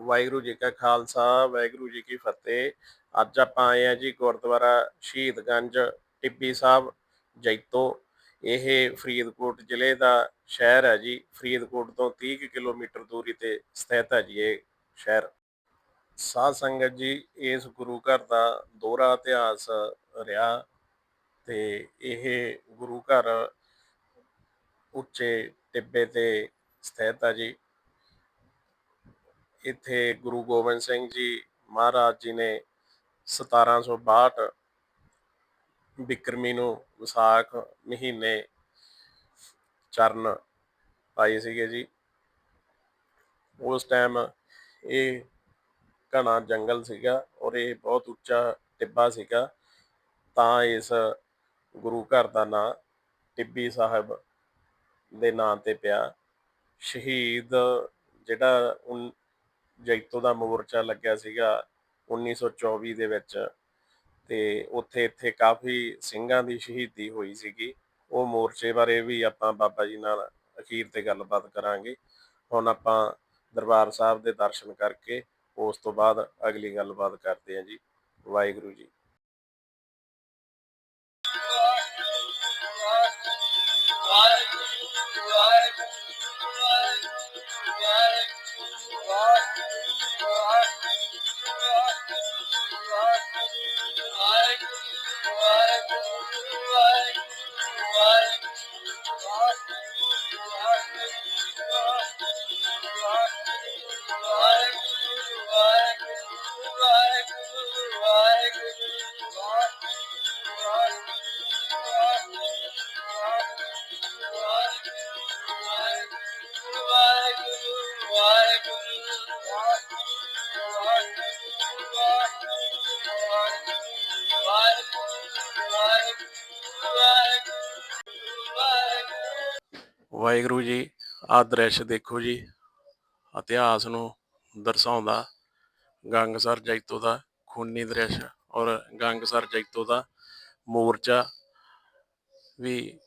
ਵਾਹਿਗੁਰੂ ਜੀ ਕਾ ਖਾਲਸਾ, ਵਾਹਿਗੁਰੂ ਜੀ ਕੀ ਫਤਿਹ। ਅੱਜ ਆਪਾਂ ਆਏ ਆ ਜੀ ਗੁਰਦੁਆਰਾ ਸ਼ਹੀਦਗੰਜ ਟਿੱਬੀ ਸਾਹਿਬ, ਜੈਤੋ। ਇਹ ਫਰੀਦਕੋਟ ਜ਼ਿਲ੍ਹੇ ਦਾ ਸ਼ਹਿਰ ਹੈ ਜੀ। ਫਰੀਦਕੋਟ ਤੋਂ 30 ਕੁ ਕਿਲੋਮੀਟਰ ਦੂਰੀ ਤੇ ਸਥਿਤ ਹੈ ਜੀ ਇਹ ਸ਼ਹਿਰ। ਸਾਧ ਸੰਗਤ ਜੀ, ਇਸ ਗੁਰੂ ਘਰ ਦਾ ਦੋਹਰਾ ਇਤਿਹਾਸ ਰਿਹਾ ਤੇ ਇਹ ਗੁਰੂ ਘਰ ਉੱਚੇ ਟਿੱਬੇ ਤੇ ਸਥਿਤ ਹੈ ਜੀ। ਇੱਥੇ ਗੁਰੂ ਗੋਬਿੰਦ ਸਿੰਘ ਜੀ ਮਹਾਰਾਜ ਜੀ ਨੇ 1762 ਬਿਕਰਮੀ ਨੂੰ ਵਿਸਾਖ ਮਹੀਨੇ ਚਰਨ ਪਾਏ ਸੀਗੇ ਜੀ। ਉਸ ਟਾਈਮ ਇਹ ਘਣਾ ਜੰਗਲ ਸੀਗਾ ਔਰ ਇਹ ਬਹੁਤ ਉੱਚਾ ਟਿੱਬਾ ਸੀਗਾ। ਤਾਂ ਇਸ ਗੁਰੂ ਘਰ ਦਾ ਨਾਂ ਟਿੱਬੀ ਸਾਹਿਬ ਦੇ ਨਾਂ ਤੇ ਪਿਆ। ਸ਼ਹੀਦ ਜਿਹੜਾ ਉਨ- ਜੈਤੋ ਦਾ ਮੋਰਚਾ ਲੱਗਿਆ ਸੀਗਾ 1924 ਦੇ ਵਿੱਚ ਤੇ ਉੱਥੇ ਇੱਥੇ ਕਾਫੀ ਸਿੰਘਾਂ ਦੀ ਸ਼ਹੀਦੀ ਹੋਈ ਸੀਗੀ। ਉਹ ਮੋਰਚੇ ਬਾਰੇ ਵੀ ਆਪਾਂ ਬਾਬਾ ਜੀ ਨਾਲ ਅਖੀਰ ਤੇ ਗੱਲਬਾਤ ਕਰਾਂਗੇ। ਹੁਣ ਆਪਾਂ ਦਰਬਾਰ ਸਾਹਿਬ ਦੇ ਦਰਸ਼ਨ ਕਰਕੇ ਉਸ ਤੋਂ ਬਾਅਦ ਅਗਲੀ ਗੱਲਬਾਤ ਕਰਦੇ ਹਾਂ ਜੀ। ਵਾਹਿਗੁਰੂ ਜੀ। ਵਾਹਿਗੁਰੂ ਵਾਹਿਗੁਰੂ ਜੀ, ਆਹ ਦ੍ਰਿਸ਼ ਦੇਖੋ ਜੀ, ਇਤਿਹਾਸ ਨੂੰ ਦਰਸਾਉਂਦਾ, ਗੰਗਸਰ ਜੈਤੋ ਦਾ ਖੂਨੀ ਦ੍ਰਿਸ਼ ਔਰ ਗੰਗਸਰ ਜੈਤੋ ਦਾ ਮੋਰਚਾ ਵੀ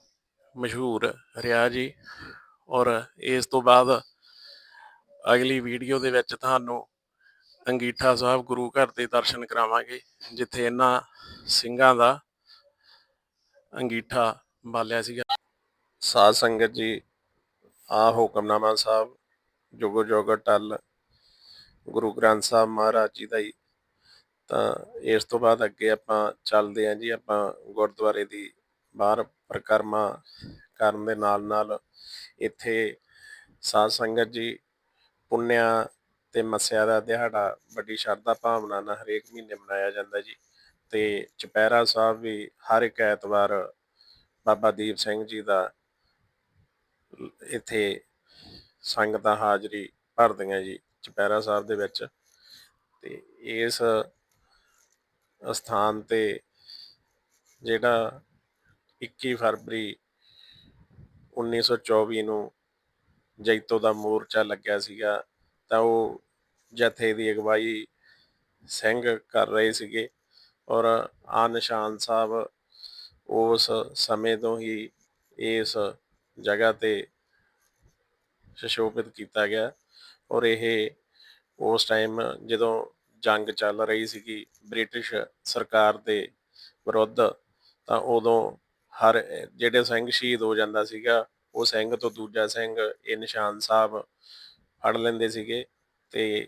ਮਸ਼ਹੂਰ ਰਿਹਾ ਜੀ ਔਰ ਇਸ ਤੋਂ ਬਾਅਦ ਅਗਲੀ ਵੀਡੀਓ ਦੇ ਵਿੱਚ ਤੁਹਾਨੂੰ ਅੰਗੀਠਾ ਸਾਹਿਬ ਗੁਰੂ ਘਰ ਦੇ ਦਰਸ਼ਨ ਕਰਾਵਾਂਗੇ, ਜਿੱਥੇ ਇਹਨਾਂ ਸਿੰਘਾਂ ਦਾ ਅੰਗੀਠਾ ਬਾਲਿਆ ਸੀਗਾ। ਸਾਧ ਸੰਗਤ ਜੀ, ਆ ਹੁਕਮਨਾਮਾ ਸਾਹਿਬ, ਜੁਗੋ ਜੁਗ ਟਲ, ਗੁਰੂ ਗ੍ਰੰਥ ਸਾਹਿਬ ਮਹਾਰਾਜ ਜੀ ਦਾ ਹੀ। ਤਾਂ ਇਸ ਤੋਂ ਬਾਅਦ ਅੱਗੇ ਆਪਾਂ ਚੱਲਦੇ ਹਾਂ ਜੀ, ਆਪਾਂ ਗੁਰਦੁਆਰੇ ਦੀ ਬਾਹਰ ਪ੍ਰਕਰਮਾ ਕਰਨ ਦੇ ਨਾਲ ਨਾਲ ਇੱਥੇ ਸਾਧ ਸੰਗਤ ਜੀ, ਪੁੰਨਿਆ ਤੇ ਮੱਸਿਆ ਦਾ ਦਿਹਾੜਾ ਵੱਡੀ ਸ਼ਰਧਾ ਭਾਵਨਾ ਨਾਲ ਹਰੇਕ ਮਹੀਨੇ ਮਨਾਇਆ ਜਾਂਦਾ ਜੀ। ਤੇ ਚੁਪਹਿਰਾ ਸਾਹਿਬ ਵੀ ਹਰ ਇੱਕ ਐਤਵਾਰ ਬਾਬਾ ਦੀਪ ਸਿੰਘ ਜੀ ਦਾ ਇੱਥੇ ਸੰਗਤਾਂ ਹਾਜ਼ਰੀ ਭਰਦੀਆਂ ਜੀ ਚੁਪਹਿਰਾ ਸਾਹਿਬ ਦੇ ਵਿੱਚ। ਤੇ ਇਸ ਸਥਾਨ ਤੇ ਜਿਹੜਾ 21 ਫਰਵਰੀ 1924 ਨੂੰ ਜੈਤੋ ਦਾ ਮੋਰਚਾ ਲੱਗਿਆ ਸੀਗਾ। ਤਾਂ ਉਹ ਜਥੇ ਦੀ ਅਗਵਾਈ ਸਿੰਘ ਕਰ ਰਹੇ ਸੀਗੇ ਔਰ ਆ ਨਿਸ਼ਾਨ ਸਾਹਿਬ ਉਸ ਸਮੇਂ ਤੋਂ ਹੀ ਇਸ ਜਗ੍ਹਾ ਤੇ ਸੁਸ਼ੋਭਿਤ ਕੀਤਾ ਗਿਆ ਔਰ ਇਹ ਉਸ ਟਾਈਮ ਜਦੋਂ ਜੰਗ ਚੱਲ ਰਹੀ ਸੀਗੀ ਬ੍ਰਿਟਿਸ਼ ਸਰਕਾਰ ਦੇ ਵਿਰੁੱਧ, ਤਾਂ ਉਦੋਂ ਹਰ ਜਿਹੜੇ ਸਿੰਘ ਸ਼ਹੀਦ ਹੋ ਜਾਂਦਾ ਸੀਗਾ, ਉਹ ਸਿੰਘ ਤੋਂ ਦੂਜਾ ਸਿੰਘ ਇਹ ਨਿਸ਼ਾਨ ਸਾਹਿਬ ਫੜ ਲੈਂਦੇ ਸੀਗੇ ਤੇ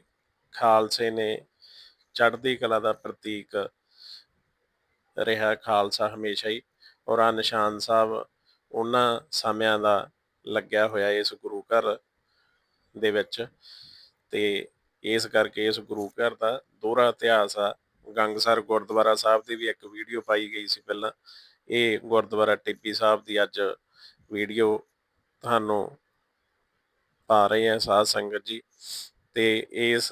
ਖਾਲਸੇ ਨੇ ਚੜ੍ਹਦੀ ਕਲਾ ਦਾ ਪ੍ਰਤੀਕ ਰਿਹਾ ਖਾਲਸਾ ਹਮੇਸ਼ਾ ਹੀ। ਔਰ ਆ ਨਿਸ਼ਾਨ ਸਾਹਿਬ ਉਹਨਾਂ ਸਮਿਆਂ ਦਾ ਲੱਗਿਆ ਹੋਇਆ ਇਸ ਗੁਰੂ ਘਰ ਦੇ ਵਿੱਚ ਤੇ ਇਸ ਕਰਕੇ ਇਸ ਗੁਰੂ ਘਰ ਦਾ ਦੋਹਰਾ ਇਤਿਹਾਸ ਆ। ਗੰਗਸਰ ਗੁਰਦੁਆਰਾ ਸਾਹਿਬ ਦੀ ਵੀ ਇੱਕ ਵੀਡੀਓ ਪਾਈ ਗਈ ਸੀ ਪਹਿਲਾਂ। ਇਹ ਗੁਰਦੁਆਰਾ ਟਿੱਬੀ ਸਾਹਿਬ ਦੀ ਅੱਜ ਵੀਡੀਓ ਤੁਹਾਨੂੰ ਪਾ ਰਹੇ ਆ ਸਾਧ ਸੰਗਤ ਜੀ। ਤੇ ਇਸ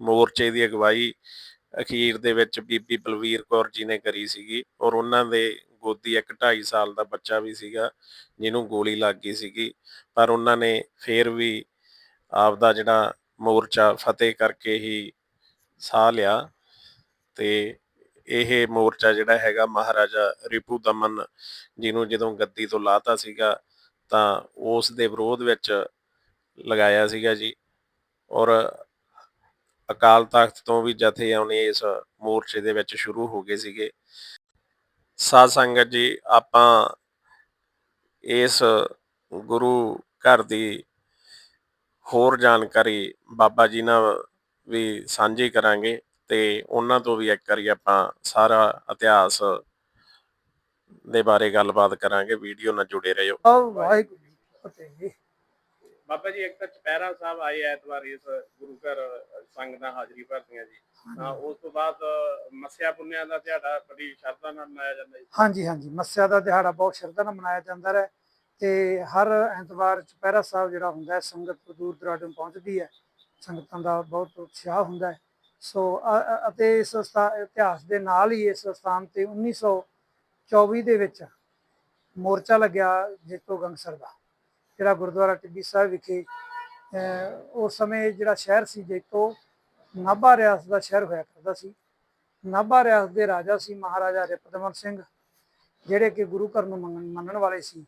ਮੋਰਚੇ ਦੀ ਅਗਵਾਈ ਅਖੀਰ ਦੇ ਵਿੱਚ ਬੀਬੀ ਬਲਵੀਰ ਕੌਰ ਜੀ ਨੇ ਕਰੀ ਸੀਗੀ ਔਰ ਉਹਨਾਂ ਦੇ ਗੋਦੀ ਇੱਕ 2.5 ਸਾਲ ਦਾ ਬੱਚਾ ਵੀ ਸੀਗਾ, ਜਿਹਨੂੰ ਗੋਲੀ ਲੱਗ ਗਈ ਸੀਗੀ। ਪਰ ਉਹਨਾਂ ਨੇ ਫੇਰ ਵੀ ਆਪਦਾ ਜਿਹੜਾ ਮੋਰਚਾ ਫਤਿਹ ਕਰਕੇ ਹੀ ਸਾਹ ਲਿਆ ਤੇ ਇਹ ਮੋਰਚਾ ਜਿਹੜਾ ਹੈਗਾ ਮਹਾਰਾਜਾ ਰਿਪੂ ਦਮਨ ਜਿਹਨੂੰ ਜਦੋਂ ਗੱਦੀ ਤੋਂ ਲਾਤਾ ਸੀਗਾ ਤਾਂ ਉਸ ਦੇ ਵਿਰੋਧ ਵਿੱਚ ਲਗਾਇਆ ਸੀਗਾ ਜੀ। ਔਰ ਅਕਾਲ ਤਖਤ ਤੋਂ ਵੀ ਜਥੇ ਆਉਣੇ ਇਸ ਮੋਰਚੇ ਦੇ ਵਿੱਚ ਸ਼ੁਰੂ ਹੋ ਗਏ ਸੀਗੇ। ਸਾਧ ਸੰਗਤ ਜੀ, ਆਪਾਂ ਇਸ ਗੁਰੂ ਘਰ ਦੀ ਹੋਰ ਜਾਣਕਾਰੀ ਬਾਬਾ ਜੀ ਨਾਲ ਵੀ ਸਾਂਝੀ ਕਰਾਂਗੇ ਤੇ ਉਹਨਾਂ ਤੋਂ ਵੀ ਇੱਕ ਵਾਰੀ ਆਪਾਂ ਸਾਰਾ ਇਤਿਹਾਸ ਦੇ ਬਾਰੇ ਗੱਲਬਾਤ ਕਰਾਂਗੇ। ਵੀਡੀਓ ਨਾਲ ਜੁੜੇ ਰਹੋ। ਆਹ ਵਾਹਿਗੁਰੂ ਜੀ ਫਤਿਹ। ਬਾਬਾ ਜੀ ਇੱਕ ਤਾਂ ਚਪੈਰਾ ਸਾਹਿਬ ਆਏ ਐਤਵਾਰ ਇਸ ਗੁਰੂ ਘਰ ਸੰਗਤਾਂ ਹਾਜ਼ਰੀ ਭਰਦੀਆਂ ਜੀ। ਤਾਂ ਉਸ ਤੋਂ ਬਾਅਦ ਮੱਸਿਆ ਪੁੰਨਿਆ ਦਾ ਦਿਹਾੜਾ ਬੜੀ ਸ਼ਰਧਾ ਨਾਲ ਮਨਾਇਆ ਜਾਂਦਾ ਜੀ। ਹਾਂਜੀ ਹਾਂਜੀ। ਮੱਸਿਆ ਦਾ ਦਿਹਾੜਾ ਬਹੁਤ ਸ਼ਰਧਾ ਨਾਲ ਮਨਾਇਆ ਜਾਂਦਾ ਹੈ ਤੇ ਹਰ ਐਤਵਾਰ ਚੁਪਹਿਰਾ ਸਾਹਿਬ ਜਿਹੜਾ ਹੁੰਦਾ ਹੈ ਸੰਗਤ ਦੂਰ ਦਰਾਡੇ ਪਹੁੰਚਦੀ ਹੈ। ਸੰਗਤਾਂ ਦਾ ਬਹੁਤ ਉਤਸ਼ਾਹ ਹੁੰਦਾ ਹੈ। ਸੋ ਅਤੇ ਇਸ ਇਤਿਹਾਸ ਦੇ ਨਾਲ ਹੀ ਇਸ ਸਥਾਨ ਤੇ 1924 ਦੇ ਵਿੱਚ ਮੋਰਚਾ ਲੱਗਿਆ ਜੇਤੋ ਗੰਗਸਰ ਦਾ। ਜਿਹੜਾ ਗੁਰਦੁਆਰਾ ਟਿੱਬੀ ਸਾਹਿਬ ਵਿਖੇ ਉਸ ਸਮੇਂ ਜਿਹੜਾ ਸ਼ਹਿਰ ਸੀ ਜੇਤੋ ਨਾਭਾ ਰਿਆਸਤ ਦਾ ਸ਼ਹਿਰ ਹੋਇਆ ਕਰਦਾ ਸੀ। ਨਾਭਾ ਰਿਆਸਤ ਦੇ ਰਾਜਾ ਸੀ ਮਹਾਰਾਜਾ ਰਿਪਦਮਨ ਸਿੰਘ, ਜਿਹੜੇ ਕਿ ਗੁਰੂ ਘਰ ਨੂੰ ਮੰਨਣ ਮੰਨਣ ਵਾਲੇ ਸੀ।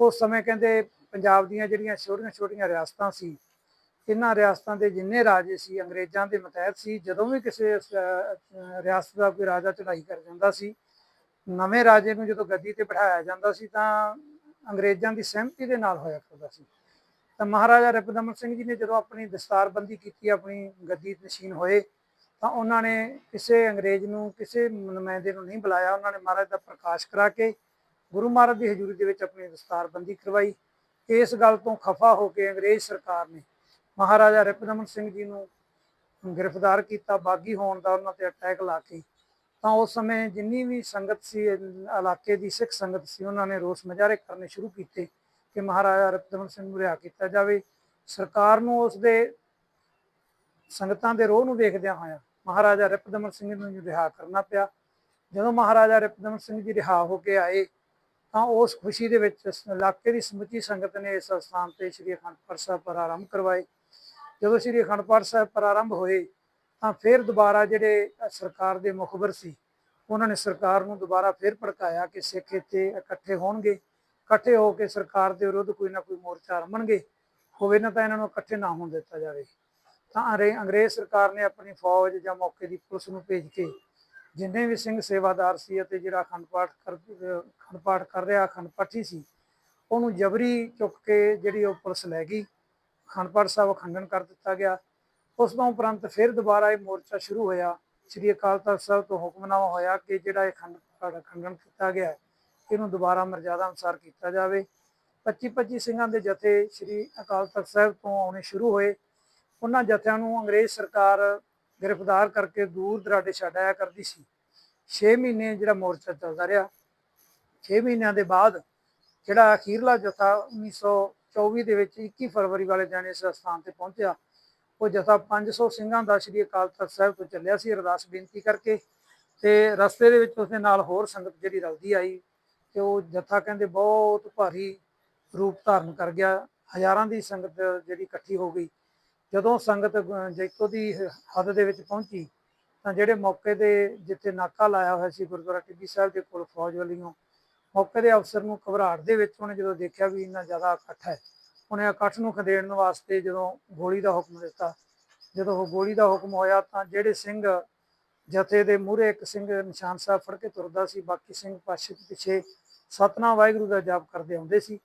ਉਸ ਸਮੇਂ ਕਹਿੰਦੇ ਪੰਜਾਬ ਦੀਆਂ ਜਿਹੜੀਆਂ ਛੋਟੀਆਂ-ਛੋਟੀਆਂ ਰਿਆਸਤਾਂ ਸੀ, ਇਹਨਾਂ ਰਿਆਸਤਾਂ ਦੇ ਜਿੰਨੇ ਰਾਜੇ ਸੀ, ਅੰਗਰੇਜ਼ਾਂ ਦੇ ਮਤਹਿਤ ਸੀ, ਜਦੋਂ ਵੀ ਕਿਸੇ ਰਿਆਸਤ ਦਾ ਕੋਈ ਰਾਜਾ ਚੜ੍ਹਾਈ ਕਰ ਜਾਂਦਾ ਸੀ, ਨਵੇਂ ਰਾਜੇ ਨੂੰ ਜਦੋਂ ਗੱਦੀ ਤੇ ਬਿਠਾਇਆ ਜਾਂਦਾ ਸੀ, ਤਾਂ ਅੰਗਰੇਜ਼ਾਂ ਦੀ ਸਹਿਮਤੀ ਦੇ ਨਾਲ ਹੋਇਆ ਕਰਦਾ ਸੀ। ਤਾਂ ਮਹਾਰਾਜਾ ਰਿਪਦਮਨ ਸਿੰਘ ਜੀ ਨੇ ਜਦੋਂ ਆਪਣੀ ਦਸਤਾਰਬੰਦੀ ਕੀਤੀ, ਆਪਣੀ ਗੱਦੀ ਨਸ਼ੀਨ ਹੋਏ, ਤਾਂ ਉਹਨਾਂ ਨੇ ਕਿਸੇ ਅੰਗਰੇਜ਼ ਨੂੰ ਕਿਸੇ ਨੁਮਾਇੰਦੇ ਨੂੰ ਨਹੀਂ ਬੁਲਾਇਆ। ਉਹਨਾਂ ਨੇ ਮਹਾਰਾਜ ਦਾ ਪ੍ਰਕਾਸ਼ ਕਰਾ ਕੇ ਗੁਰੂ ਮਹਾਰਾਜ ਦੀ ਹਜ਼ੂਰੀ ਦੇ ਵਿੱਚ ਆਪਣੀ ਦਸਤਾਰਬੰਦੀ ਕਰਵਾਈ। ਇਸ ਗੱਲ ਤੋਂ ਖਫਾ ਹੋ ਕੇ ਅੰਗਰੇਜ਼ ਸਰਕਾਰ ਨੇ ਮਹਾਰਾਜਾ ਰਿਪਦਮਨ ਸਿੰਘ ਜੀ ਨੂੰ ਗ੍ਰਿਫਤਾਰ ਕੀਤਾ। ਬਾਗੀ ਹੋਣ ਦਾ ਉਹਨਾਂ ਤੇ ਅਟੈਕ ਲਾ ਕੇ ਤਾਂ ਉਸ ਸਮੇਂ ਜਿੰਨੀ ਵੀ ਸੰਗਤ ਸੀ, ਇਲਾਕੇ ਦੀ ਸਿੱਖ ਸੰਗਤ ਸੀ, ਉਹਨਾਂ ਨੇ ਰੋਸ ਮੁਜ਼ਾਹਰੇ ਕਰਨੇ ਸ਼ੁਰੂ ਕੀਤੇ ਕਿ ਮਹਾਰਾਜਾ ਰਿਪਦਮਨ ਸਿੰਘ ਨੂੰ ਰਿਹਾ ਕੀਤਾ ਜਾਵੇ। ਸਰਕਾਰ ਨੂੰ ਉਸ ਦੇ ਸੰਗਤਾਂ ਦੇ ਰੋਹ ਨੂੰ ਵੇਖਦਿਆਂ ਹੋਇਆ ਮਹਾਰਾਜਾ ਰਿਪਦਮਨ ਸਿੰਘ ਨੂੰ ਰਿਹਾ ਕਰਨਾ ਪਿਆ। ਜਦੋਂ ਮਹਾਰਾਜਾ ਰਿਪਦਮਨ ਸਿੰਘ ਜੀ ਰਿਹਾ ਹੋ ਕੇ ਆਏ, ਤਾਂ ਉਸ ਖੁਸ਼ੀ ਦੇ ਵਿੱਚ ਇਲਾਕੇ ਦੀ ਸਮੁੱਚੀ ਸੰਗਤ ਨੇ ਇਸ ਸਥਾਨ ਤੇ ਸ੍ਰੀ ਅਖੰਡ ਪਾਠ ਸਾਹਿਬ ਪ੍ਰਾਰੰਭ ਕਰਵਾਏ। ਜਦੋਂ ਸ੍ਰੀ ਅਖੰਡ ਪਾਠ ਸਾਹਿਬ ਪ੍ਰਾਰੰਭ ਹੋਏ ਤਾਂ ਫਿਰ ਦੁਬਾਰਾ ਜਿਹੜੇ ਸਰਕਾਰ ਦੇ ਮੁਖਬਰ ਸੀ, ਉਹਨਾਂ ਨੇ ਸਰਕਾਰ ਨੂੰ ਦੁਬਾਰਾ ਫਿਰ ਭੜਕਾਇਆ ਕਿ ਸਿੱਖ ਇੱਥੇ ਇਕੱਠੇ ਹੋਣਗੇ, ਇਕੱਠੇ ਹੋ ਕੇ ਸਰਕਾਰ ਦੇ ਵਿਰੁੱਧ ਕੋਈ ਨਾ ਕੋਈ ਮੋਰਚਾ ਰਮਣਗੇ, ਹੋਵੇ ਨਾ ਤਾਂ ਇਹਨਾਂ ਨੂੰ ਇਕੱਠੇ ਨਾ ਹੋਣ ਦਿੱਤਾ ਜਾਵੇ। ਤਾਂ ਅੰਗਰੇ- ਅੰਗਰੇਜ਼ ਸਰਕਾਰ ਨੇ ਆਪਣੀ ਫੌਜ ਜਾਂ ਮੌਕੇ ਦੀ ਪੁਲਿਸ ਨੂੰ ਭੇਜ ਕੇ ਜਿੰਨੇ ਵੀ ਸਿੰਘ ਸੇਵਾਦਾਰ ਸੀ ਅਤੇ ਜਿਹੜਾ ਅਖੰਡ ਪਾਠ ਕਰ, ਅਖੰਡ ਪਾਠ ਕਰ ਰਿਹਾ, ਅਖੰਡ ਪਾਠੀ ਸੀ, ਉਹਨੂੰ ਜਬਰੀ ਚੁੱਕ ਕੇ ਜਿਹੜੀ ਉਹ ਪੁਲਿਸ ਲੈ ਗਈ। ਅਖੰਡ ਪਾਠ ਸਾਹਿਬ ਖੰਡਨ ਕਰ ਦਿੱਤਾ ਗਿਆ। ਉਸ ਤੋਂ ਉਪਰੰਤ ਫਿਰ ਦੁਬਾਰਾ ਇਹ ਮੋਰਚਾ ਸ਼ੁਰੂ ਹੋਇਆ। ਸ੍ਰੀ ਅਕਾਲ ਤਖਤ ਸਾਹਿਬ ਤੋਂ ਹੁਕਮਨਾਮਾ ਹੋਇਆ ਕਿ ਜਿਹੜਾ ਇਹ ਖੰਡ ਖੰਡਨ ਕੀਤਾ ਗਿਆ ਹੈ, ਇਹਨੂੰ ਦੁਬਾਰਾ ਮਰਜ਼ਾਦਾ ਅਨੁਸਾਰ ਕੀਤਾ ਜਾਵੇ। 25 25 ਸਿੰਘਾਂ ਦੇ ਜਥੇ ਸ੍ਰੀ ਅਕਾਲ ਤਖਤ ਸਾਹਿਬ ਤੋਂ ਆਉਣੇ ਸ਼ੁਰੂ ਹੋਏ। ਉਹਨਾਂ ਜਥਿਆਂ ਨੂੰ ਅੰਗਰੇਜ਼ ਸਰਕਾਰ ਗ੍ਰਿਫਤਾਰ ਕਰਕੇ ਦੂਰ ਦਰਾਡੇ ਛੱਡਾਇਆ ਕਰਦੀ ਸੀ। 6 ਮਹੀਨੇ ਜਿਹੜਾ ਮੋਰਚਾ ਚੱਲਦਾ ਰਿਹਾ। 6 ਮਹੀਨਿਆਂ ਦੇ ਬਾਅਦ ਜਿਹੜਾ ਅਖੀਰਲਾ ਜਥਾ 1924 ਦੇ ਵਿੱਚ 21 ਫਰਵਰੀ ਵਾਲੇ ਦਿਨ ਇਸ ਸਥਾਨ ਤੇ ਪਹੁੰਚਿਆ। ਉਹ ਜਥਾ 500 ਸਿੰਘਾਂ ਦਾ ਸ੍ਰੀ ਅਕਾਲ ਤਖਤ ਸਾਹਿਬ ਤੋਂ ਚੱਲਿਆ ਸੀ, ਅਰਦਾਸ ਬੇਨਤੀ ਕਰਕੇ ਤੇ ਰਸਤੇ ਦੇ ਵਿੱਚ ਉਸਦੇ ਨਾਲ ਹੋਰ ਸੰਗਤ ਜਿਹੜੀ ਰਲਦੀ ਆਈ ਤੇ ਉਹ ਜਥਾ ਕਹਿੰਦੇ ਬਹੁਤ ਭਾਰੀ ਰੂਪ ਧਾਰਨ ਕਰ ਗਿਆ। ਹਜ਼ਾਰਾਂ ਦੀ ਸੰਗਤ ਜਿਹੜੀ ਇਕੱਠੀ ਹੋ ਗਈ। ਜਦੋਂ ਸੰਗਤ ਜੈਤੋ ਦੀ ਹੱਦ ਦੇ ਵਿੱਚ ਪਹੁੰਚੀ, ਤਾਂ ਜਿਹੜੇ ਮੌਕੇ ਦੇ ਜਿੱਥੇ ਨਾਕਾ ਲਾਇਆ ਹੋਇਆ ਸੀ ਗੁਰਦੁਆਰਾ ਟਿੱਬੀ ਸਾਹਿਬ ਦੇ ਕੋਲ ਫੌਜ ਵੱਲੋਂ, ਮੌਕੇ ਦੇ ਅਫਸਰ ਨੂੰ ਘਬਰਾਹਟ ਦੇ ਵਿੱਚ ਉਹਨੇ ਜਦੋਂ ਦੇਖਿਆ ਵੀ ਇੰਨਾ ਜ਼ਿਆਦਾ ਇਕੱਠ ਹੈ ਉਹਨੇ ਇਕੱਠ ਨੂੰ ਖਦੇੜਨ ਵਾਸਤੇ ਜਦੋਂ ਗੋਲੀ ਦਾ ਹੁਕਮ ਦਿੱਤਾ। ਜਦੋਂ ਉਹ ਗੋਲੀ ਦਾ ਹੁਕਮ ਹੋਇਆ ਤਾਂ ਜਿਹੜੇ ਸਿੰਘ ਜਥੇ ਦੇ ਮੂਹਰੇ ਇੱਕ ਸਿੰਘ ਨਿਸ਼ਾਨ ਸਾਹਿਬ ਫੜ ਕੇ ਤੁਰਦਾ ਸੀ, ਬਾਕੀ ਸਿੰਘ ਪਾਛੇ ਪਿੱਛੇ ਸਤਨਾ ਵਾਹਿਗੁਰੂ ਦਾ ਜਾਪ ਕਰਦੇ ਆਉਂਦੇ ਸੀ।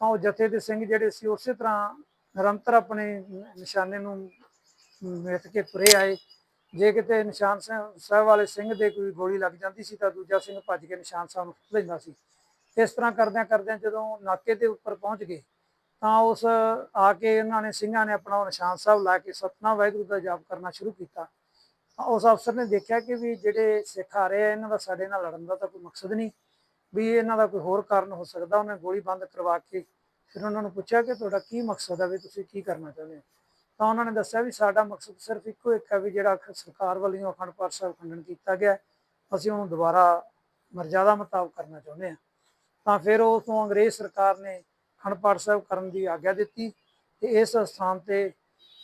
ਤਾਂ ਉਹ ਜਥੇ ਦੇ ਸਿੰਘ ਜਿਹੜੇ ਸੀ, ਉਸੇ ਤਰ੍ਹਾਂ ਨਿਰੰਤਰ ਆਪਣੇ ਨਿਸ਼ਾਨੇ ਨੂੰ ਮਿੱਥ ਕੇ ਤੁਰੇ ਆਏ। ਜੇ ਕਿਤੇ ਨਿਸ਼ਾਨ ਸਾਹਿਬ ਸਾਹਿਬ ਵਾਲੇ ਸਿੰਘ ਦੇ ਕੋਈ ਗੋਲੀ ਲੱਗ ਜਾਂਦੀ ਸੀ ਤਾਂ ਦੂਜਾ ਸਿੰਘ ਭੱਜ ਕੇ ਨਿਸ਼ਾਨ ਸਾਹਿਬ ਨੂੰ ਖਿੱਚ ਲੈਂਦਾ ਸੀ। ਇਸ ਤਰ੍ਹਾਂ ਕਰਦਿਆਂ ਕਰਦਿਆਂ ਜਦੋਂ ਨਾਕੇ ਦੇ ਉੱਪਰ ਪਹੁੰਚ ਗਏ ਤਾਂ ਉਸ, ਆ ਕੇ ਇਹਨਾਂ ਨੇ, ਸਿੰਘਾਂ ਨੇ ਆਪਣਾ ਨਿਸ਼ਾਨ ਸਾਹਿਬ ਲਾ ਕੇ ਸਤਨਾਮ ਵਾਹਿਗੁਰੂ ਦਾ ਜਾਪ ਕਰਨਾ ਸ਼ੁਰੂ ਕੀਤਾ। ਤਾਂ ਉਸ ਅਫਸਰ ਨੇ ਦੇਖਿਆ ਕਿ ਵੀ ਜਿਹੜੇ ਸਿੱਖ ਆ ਰਹੇ ਆ, ਇਹਨਾਂ ਦਾ ਸਾਡੇ ਨਾਲ ਲੜਨ ਦਾ ਤਾਂ ਕੋਈ ਮਕਸਦ ਨਹੀਂ, ਵੀ ਇਹਨਾਂ ਦਾ ਕੋਈ ਹੋਰ ਕਾਰਨ ਹੋ ਸਕਦਾ, ਉਹਨੇ ਗੋਲੀ ਬੰਦ ਕਰਵਾ ਕੇ ਫਿਰ ਉਹਨਾਂ ਨੂੰ ਪੁੱਛਿਆ ਕਿ ਤੁਹਾਡਾ ਕੀ ਮਕਸਦ ਹੈ ਵੀ ਤੁਸੀਂ ਕੀ ਕਰਨਾ ਚਾਹੁੰਦੇ ਹੋ? ਤਾਂ ਉਹਨਾਂ ਨੇ ਦੱਸਿਆ ਵੀ ਸਾਡਾ ਮਕਸਦ ਸਿਰਫ ਇੱਕੋ ਇੱਕ ਹੈ ਵੀ ਜਿਹੜਾ ਅਖ- ਸਰਕਾਰ ਵੱਲੋਂ ਅਖੰਡ ਪਾਠ ਸਾਹਿਬ ਖੰਡਨ ਕੀਤਾ ਗਿਆ, ਅਸੀਂ ਉਹਨੂੰ ਦੁਬਾਰਾ ਮਰਜ਼ਾਦਾ ਮੁਤਾਬਕ ਕਰਨਾ ਚਾਹੁੰਦੇ ਹਾਂ। ਤਾਂ ਫਿਰ ਉਸ ਤੋਂ ਅੰਗਰੇਜ਼ ਸਰਕਾਰ ਨੇ ਅਖੰਡ ਪਾਠ ਸਾਹਿਬ ਕਰਨ ਦੀ ਆਗਿਆ ਦਿੱਤੀ ਤੇ ਇਸ ਸਥਾਨ ਤੇ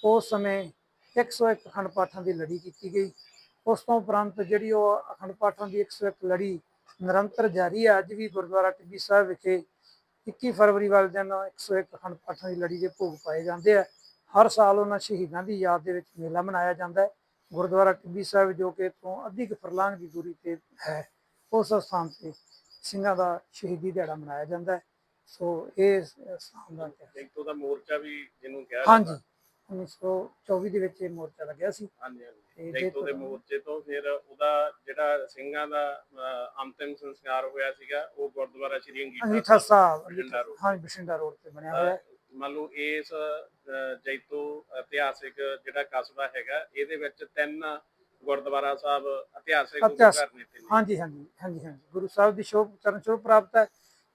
ਉਸ ਸਮੇਂ 101 ਅਖੰਡ ਪਾਠਾਂ ਦੀ ਲੜੀ ਕੀਤੀ ਗਈ। ਉਸ ਤੋਂ ਉਪਰੰਤ ਜਿਹੜੀ ਉਹ ਅਖੰਡ ਪਾਠਾਂ ਦੀ 101 ਲੜੀ ਨਿਰੰਤਰ ਜਾਰੀ ਹੈ, ਅੱਜ ਵੀ ਗੁਰਦੁਆਰਾ ਟਿੱਬੀ ਸਾਹਿਬ ਵਿਖੇ 21 ਫਰਵਰੀ ਵਾਲੇ ਦਿਨ 101 ਅਖੰਡ ਪਾਠਾਂ ਦੀ ਲੜੀ ਦੇ ਭੋਗ ਪਾਏ ਜਾਂਦੇ ਆ। ਹਰ ਸਾਲ ਉਹਨਾਂ ਸ਼ਹੀਦਾਂ ਦੀ ਯਾਦ ਦੇ ਵਿੱਚ ਮੇਲਾ ਮਨਾਇਆ ਜਾਂਦਾ ਹੈ। ਗੁਰਦੁਆਰਾ ਟਿੱਬੀ ਸਾਹਿਬ ਜੋ ਕਿ ਤੋਂ ਅੱਧੀ ਕੁ ਫਰਲਾਂਗ ਦੀ ਦੂਰੀ ਤੇ ਹੈ, ਉਸ ਸਥਾਨ ਤੇ ਸਿੰਘਾਂ ਦਾ ਸ਼ਹੀਦੀ ਦਿਹਾੜਾ ਮਨਾਇਆ ਜਾਂਦਾ ਹੈ। ਸੋ ਇਹ ਸਥਾਨ ਦਾ ਇਤਿਹਾਸ। ਜੈਤੋ ਦਾ ਮੋਰਚਾ ਵੀ ਜਿਹਨੂੰ ਕਿਹਾ ਹਾਂਜੀ 1924 ਦੇ ਵਿੱਚ ਇਹ ਮੋਰਚਾ ਲੱਗਿਆ ਸੀ। ਹਾਂਜੀ ਹਾਂਜੀ। ਤੇ ਜੈਤੋ ਦੇ ਜੈਤੋ- ਮੋਰਚੇ ਤੋਂ ਫਿਰ ਉਹਦਾ ਜਿਹੜਾ ਸਿੰਘਾਂ ਦਾ ਅਹ, ਅੰਤਿਮ ਸੰਸਕਾਰ ਹੋਇਆ ਸੀਗਾ ਉਹ ਗੁਰਦੁਆਰਾ ਸ਼੍ਰੀ ਅੰਗੀਠਾ ਅੰਗੀਠਾ ਸਾਹਿਬ ਬਠਿੰਡਾ road। ਹਾਂ ਬਠਿੰਡਾ ਰੋਡ ਤੇ ਬਣਿਆ ਹੋਇਆ। ਹੈ ਮੰਨ ਲਓ ਇਸ ਅਹ, ਜੈਤੋ ਇਤਿਹਾਸਿਕ ਜਿਹੜਾ ਕਸਬਾ ਹੈਗਾ ਇਹਦੇ ਵਿੱਚ ਤਿੰਨ ਗੁਰਦੁਆਰਾ ਸਾਹਿਬ ਇਤਿਹਾਸਿਕ ਗੁਰੂ ਇਤਿਹਾਸਿਕ, ਘਰ ਨੇ ਤਿੰਨ। ਹਾਂਜੀ ਹਾਂਜੀ ਹਾਂਜੀ ਹਾਂਜੀ। ਗੁਰੂ ਸਾਹਿਬ ਦੀ ਸ਼ੋਭ ਚਰਨ ਛੋਹ ਪ੍ਰਾਪਤ ਹੈ।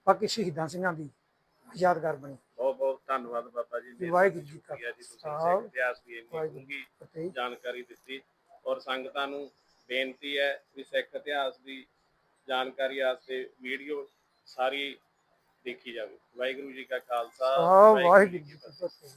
ਬਾਕੀ ਸ਼ਹੀਦਾਂ ਸਿੰਘਾਂ ਦੀ ਯਾਦਗਾਰ ਬਣੀ। ਬਹੁਤ ਬਹੁਤ ਧੰਨਵਾਦ ਬਾਬਾ ਜੀ। ਮਿਹਰਬਾਨੀ ਵਾਹਿਗੁਰੂ ਜੀ ਕਾ ਸ਼ੁਕਰੀਆ ਜੀ ਤੁਸੀਂ ਖਾਲਸਾ, ਸਿੱਖ ਇਤਿਹਾਸ ਦੀ ਇੰਨੀ ਵਾਹਿਗੁਰੂ। ਫਤਿਹ। ਜਾਣਕਾਰੀ ਦਿੱਤੀ ਔਰ ਸੰਗਤਾਂ ਨੂੰ ਬੇਨਤੀ ਹੈ ਵੀ ਸਿੱਖ ਇਤਿਹਾਸ ਦੀ ਜਾਣਕਾਰੀ ਵਾਸਤੇ ਵੀਡੀਓ ਸਾਰੀ ਦੇਖੀ ਜਾਵੇ। ਵਾਹਿਗੁਰੂ ਜੀ ਕਾ ਖਾਲਸਾ ਵਾਹਿਗੁਰੂ ਜੀ ਕੀ ਫਤਿਹ।